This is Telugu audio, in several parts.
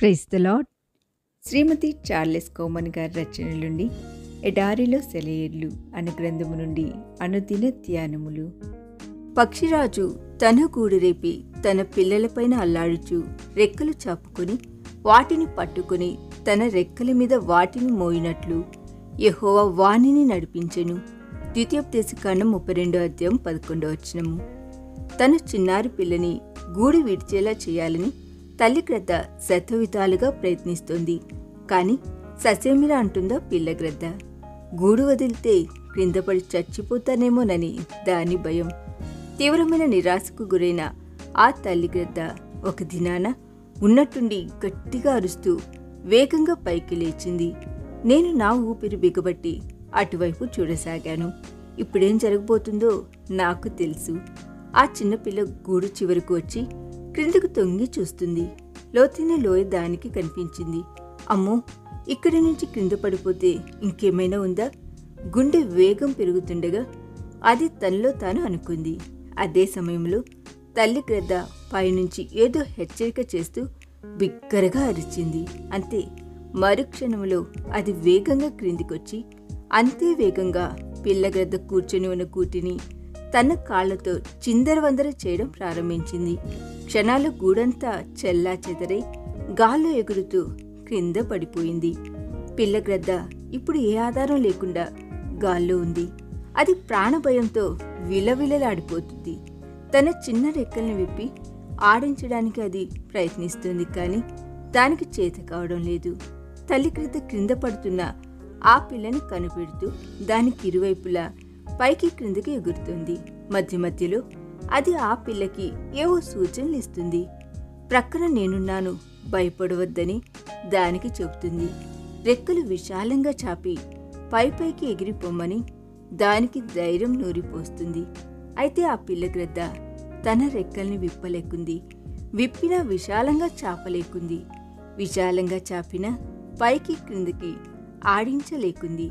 ప్రైజ్ ద లాడ్ శ్రీమతి చార్లెస్ కోమన్ గారి రచన నుండి ఎడారిలో సెలయేర్లు అనే గ్రంథము నుండి అనుదిన ధ్యానములు. పక్షిరాజు తన గూడు రేపి తన పిల్లలపైన అల్లాడుచు రెక్కలు చాపుకొని వాటిని పట్టుకొని తన రెక్కల మీద వాటిని మోయినట్లు యహోవ వాణిని నడిపించెను. ద్వితీయోపదేశకాండం ముప్పై రెండో అధ్యాయం పదకొండో వచనము. తన చిన్నారి పిల్లని గూడు విడిచేలా చేయాలని తల్లి గ్రద్ద శతవిధాలుగా ప్రయత్నిస్తోంది. కానీ ససేమిరా అంటుందా పిల్ల గ్రద్ద? గూడు వదిలితే క్రిందపడి చచ్చిపోతానేమోనని దాని భయం. తీవ్రమైన నిరాశకు గురైన ఆ తల్లి గ్రద్ద ఒక దినాన ఉన్నట్టుండి గట్టిగా అరుస్తూ వేగంగా పైకి లేచింది. నేను నా ఊపిరి బిగబట్టి అటువైపు చూడసాగాను. ఇప్పుడేం జరగబోతుందో నాకు తెలుసు. ఆ చిన్నపిల్ల గూడు చివరకు వచ్చి క్రిందకు తొంగి చూస్తుంది. లోతైన లోయ దానికి కనిపించింది. అమ్మో! ఇక్కడి నుంచి క్రింద పడిపోతే ఇంకేమైనా ఉందా? గుండె వేగం పెరుగుతుండగా అది తనలో తాను అనుకుంది. అదే సమయంలో తల్లి గ్రద్ద పైనుంచి ఏదో హెచ్చరిక చేస్తూ బిగ్గరగా అరిచింది. అంతే మరుక్షణంలో అది వేగంగా క్రిందికొచ్చి అంతే వేగంగా పిల్లగ్రద్ద కూర్చొని ఉన్న కూటిని తన కాళ్ళతో చిందరవందర చేయడం ప్రారంభించింది. క్షణాలు గూడంతా చెల్లా చెదరై గాల్లో ఎగురుతూ క్రింద పడిపోయింది. పిల్లగ్రద్ద ఇప్పుడు ఏ ఆధారం లేకుండా గాల్లో ఉంది. అది ప్రాణభయంతో విలవిలలాడిపోతుంది. తన చిన్న రెక్కల్ని విప్పి ఆడించడానికి అది ప్రయత్నిస్తుంది కానీ దానికి చేత కావడం లేదు. తల్లి క్రింద క్రింద పడుతున్న ఆ పిల్లని కనిపెడుతూ దానికి ఇరువైపులా పైకి క్రిందికి ఎగురుతుంది. మధ్య మధ్యలో అది ఆ పిల్లకి ఏవో సూచనలు ఇస్తుంది. ప్రక్కన నేనున్నాను భయపడవద్దని దానికి చెబుతుంది. రెక్కలు విశాలంగా చాపి పై పైకి ఎగిరిపోమ్మని దానికి ధైర్యం నూరిపోస్తుంది. అయితే ఆ పిల్ల గ్రద్ద తన రెక్కల్ని విప్పలేకుంది. విప్పినా విశాలంగా చాపలేకుంది. విశాలంగా చాపిన పైకి క్రిందికి ఆడించలేకుంది.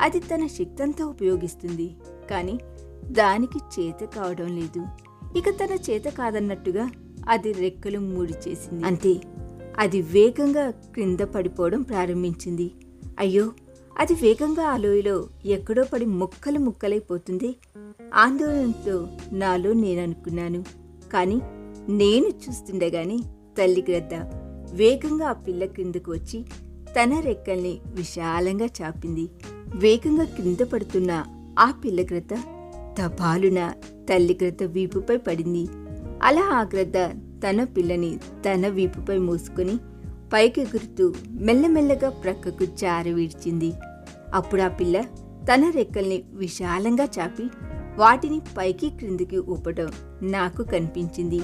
అది తన శక్తంతా ఉపయోగిస్తుంది. కానీ దానికి చేత కావడం లేదు. ఇక తన చేత కాదన్నట్టుగా అది రెక్కలు మూడిచేసింది అంతే. అది వేగంగా క్రింద పడిపోవడం ప్రారంభించింది. అయ్యో! అది వేగంగా ఆ లోయలో ఎక్కడో పడి ముక్కలు ముక్కలైపోతుంది. ఆందోళనతో నాలో నేననుకున్నాను. కానీ నేను చూస్తుండగానే తల్లి గ్రద్ద వేగంగా ఆ పిల్ల క్రిందకు వచ్చి తన రెక్కల్ని విశాలంగా చాపింది. వేగంగా క్రింద పడుతున్న ఆ పిల్ల తపాలున తల్లి గ్రద్ద వీపుపై పడింది. అలా ఆ గ్రద్ద తన పిల్లని తన వీపుపై మూసుకుని పైకెగురుతూ మెల్లమెల్లగా ప్రక్కకు జారి విడిచింది. అప్పుడు ఆ పిల్ల తన రెక్కల్ని విశాలంగా చాపి వాటిని పైకి క్రిందికి ఊపడం నాకు కనిపించింది.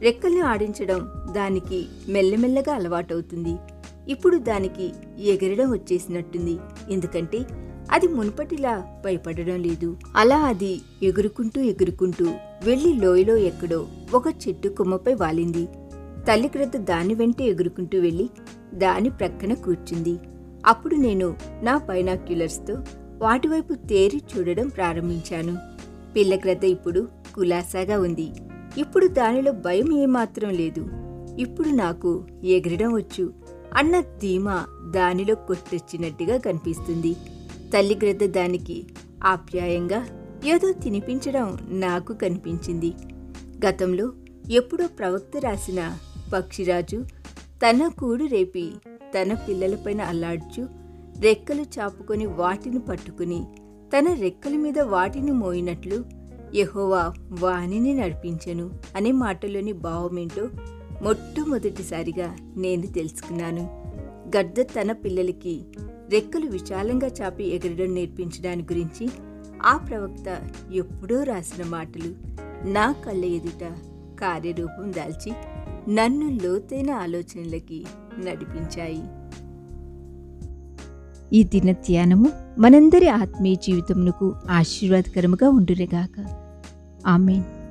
రెక్కల్ని ఆడించడం దానికి మెల్లమెల్లగా అలవాటవుతుంది. ఇప్పుడు దానికి ఎగరడం వచ్చేసినట్టుంది. ఎందుకంటే అది మునుపటిలా భయపడడం లేదు. అలా అది ఎగురుకుంటూ ఎగురుకుంటూ వెళ్ళి లోయలో ఎక్కడో ఒక చెట్టు కొమ్మపై వాలింది. తల్లి క్రద్ద దాని వెంట ఎగురుకుంటూ వెళ్ళి దాని ప్రక్కన కూర్చుంది. అప్పుడు నేను నా బైనాక్యులర్స్తో వాటివైపు తేరి చూడడం ప్రారంభించాను. పిల్లక్రత ఇప్పుడు కులాసాగా ఉంది. ఇప్పుడు దానిలో భయం ఏమాత్రం లేదు. ఇప్పుడు నాకు ఎగరడం వచ్చు. అన్న ధీమా దానిలో కొట్టొచ్చినట్టుగా కనిపిస్తుంది. తల్లి గ్రద్ద దానికి ఆప్యాయంగా ఏదో తినిపించడం నాకు కనిపించింది. గతంలో ఎప్పుడో ప్రవక్త రాసిన పక్షిరాజు తన కూడు రేపి తన పిల్లలపైన అల్లాడ్చు రెక్కలు చాపుకొని వాటిని పట్టుకుని తన రెక్కల మీద వాటిని మోయినట్లు యహోవా వాణిని నడిపించెను అనే మాటలోని భావమేంటో మొట్టమొదటిసారిగా నేను తెలుసుకున్నాను. గద్ద తన పిల్లలకి రెక్కలు విశాలంగా చాపి ఎగరడం నేర్పించడాని గురించి ఆ ప్రవక్త ఎప్పుడో రాసిన మాటలు నా కళ్ళ ఎదుట కార్యరూపం దాల్చి నన్ను లోతైన ఆలోచనలకి నడిపించాయి. ఈ దిన ధ్యానము మనందరి ఆత్మీయ జీవితమునకు ఆశీర్వాదకరముగా ఉండునుగాక. ఆమెన్.